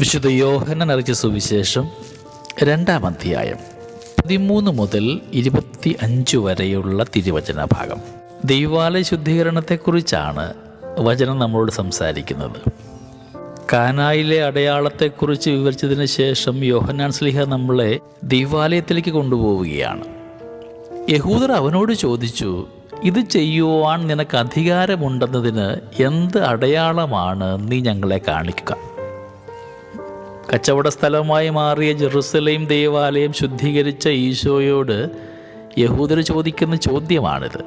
വിശുദ്ധ യോഹനൻ അറിയിച്ച സുവിശേഷം രണ്ടാം അധ്യായം പതിമൂന്ന് മുതൽ ഇരുപത്തി അഞ്ച് വരെയുള്ള തിരുവചന ഭാഗം. ദൈവാലയ ശുദ്ധീകരണത്തെക്കുറിച്ചാണ് വചനം നമ്മളോട് സംസാരിക്കുന്നത്. കാനായിലെ അടയാളത്തെക്കുറിച്ച് വിവരിച്ചതിന് ശേഷം യോഹനാൻ സ്ലിഹ നമ്മളെ ദൈവാലയത്തിലേക്ക് കൊണ്ടുപോവുകയാണ്. യഹൂദർ അവനോട് ചോദിച്ചു ഇത് ചെയ്യുവാൻ നിനക്ക് അധികാരമുണ്ടെന്നതിന് എന്ത് അടയാളമാണ് നീ ഞങ്ങളെ കാണിക്കുക? കച്ചവട സ്ഥലമായി മാറിയ ജെറുസലേം ദേവാലയം ശുദ്ധീകരിച്ച ഈശോയോട് യഹൂദർ ചോദിക്കുന്ന ചോദ്യമാണിത്.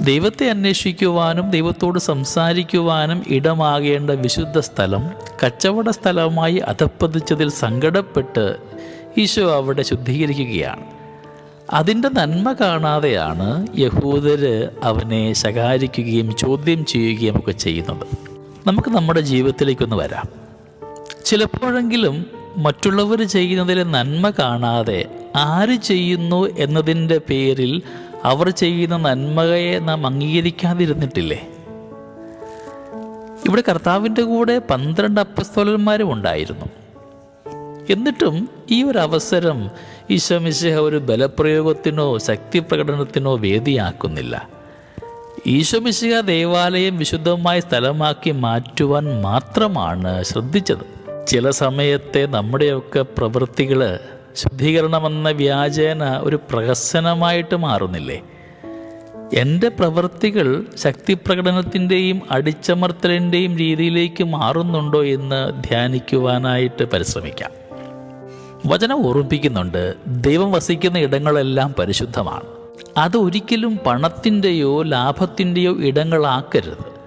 ദൈവത്തെ അന്വേഷിക്കുവാനും ദൈവത്തോട് സംസാരിക്കുവാനും ഇടമാകേണ്ട വിശുദ്ധ സ്ഥലം കച്ചവട സ്ഥലമായി അധപ്പതിച്ചതിൽ സങ്കടപ്പെട്ട് ഈശോ അവിടെ ശുദ്ധീകരിക്കുകയാണ്. അതിന്റെ നന്മ കാണാതെയാണ് യഹൂദര് അവനെ ശകാരിക്കുകയും ചോദ്യം ചെയ്യുകയും ഒക്കെ ചെയ്യുന്നത്. നമുക്ക് നമ്മുടെ ജീവിതത്തിലേക്കൊന്ന് വരാം. ചിലപ്പോഴെങ്കിലും മറ്റുള്ളവർ ചെയ്യുന്നതിലെ നന്മ കാണാതെ ആര് ചെയ്യുന്നു എന്നതിന്റെ പേരിൽ അവർ ചെയ്യുന്ന നന്മയെ നാം അംഗീകരിക്കാതിരുന്നിട്ടില്ലേ? ഇവിടെ കർത്താവിന്റെ കൂടെ പന്ത്രണ്ട് അപ്പസ്തോലന്മാരും ഉണ്ടായിരുന്നു. എന്നിട്ടും ഈ ഒരു അവസരം ഈശോമിശിഹ ഒരു ബലപ്രയോഗത്തിനോ ശക്തി പ്രകടനത്തിനോ വേദിയാക്കുന്നില്ല ഈശോമിശിഹ ദേവാലയം വിശുദ്ധമായ സ്ഥലമാക്കി മാറ്റുവാൻ മാത്രമാണ് ശ്രദ്ധിച്ചത്. ചില സമയത്തെ നമ്മുടെയൊക്കെ പ്രവൃത്തികൾ ശുദ്ധീകരണമെന്ന വ്യാജേന ഒരു പ്രഹസനമായിട്ട് മാറുന്നില്ലേ? എന്റെ പ്രവൃത്തികൾ ശക്തി പ്രകടനത്തിന്റെയും അടിച്ചമർത്തലിന്റെയും രീതിയിലേക്ക് മാറുന്നുണ്ടോ എന്ന് ധ്യാനിക്കുവാനായിട്ട് പരിശ്രമിക്കാം. വചനം ഓർമ്മിപ്പിക്കുന്നുണ്ട് ദൈവം വസിക്കുന്ന ഇടങ്ങളെല്ലാം പരിശുദ്ധമാണ്. അത് ഒരിക്കലും പണത്തിന്റെയോ ലാഭത്തിന്റെയോ ഇടങ്ങളാക്കരുത്.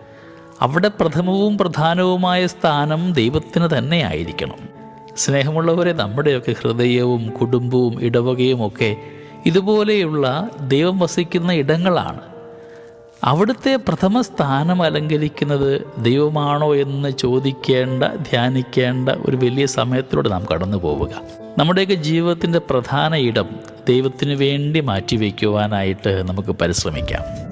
അവിടെ പ്രഥമവും പ്രധാനവുമായ സ്ഥാനം ദൈവത്തിന് തന്നെ ആയിരിക്കണം സ്നേഹമുള്ളവരെ നമ്മുടെയൊക്കെ ഹൃദയവും കുടുംബവും ഇടവകയും ഒക്കെ ഇതുപോലെയുള്ള ദൈവം വസിക്കുന്ന ഇടങ്ങളാണ്. അവിടുത്തെ പ്രഥമ സ്ഥാനം അലങ്കരിക്കുന്നത് ദൈവമാണോ എന്ന് ചോദിക്കേണ്ട ധ്യാനിക്കേണ്ട ഒരു വലിയ സമയത്തിലൂടെ നാം കടന്നു പോവുക. നമ്മുടെയൊക്കെ ജീവിതത്തിന്റെ പ്രധാന ഇടം ദൈവത്തിനു വേണ്ടി മാറ്റിവെക്കുവാനായിട്ട് നമുക്ക് പരിശ്രമിക്കാം.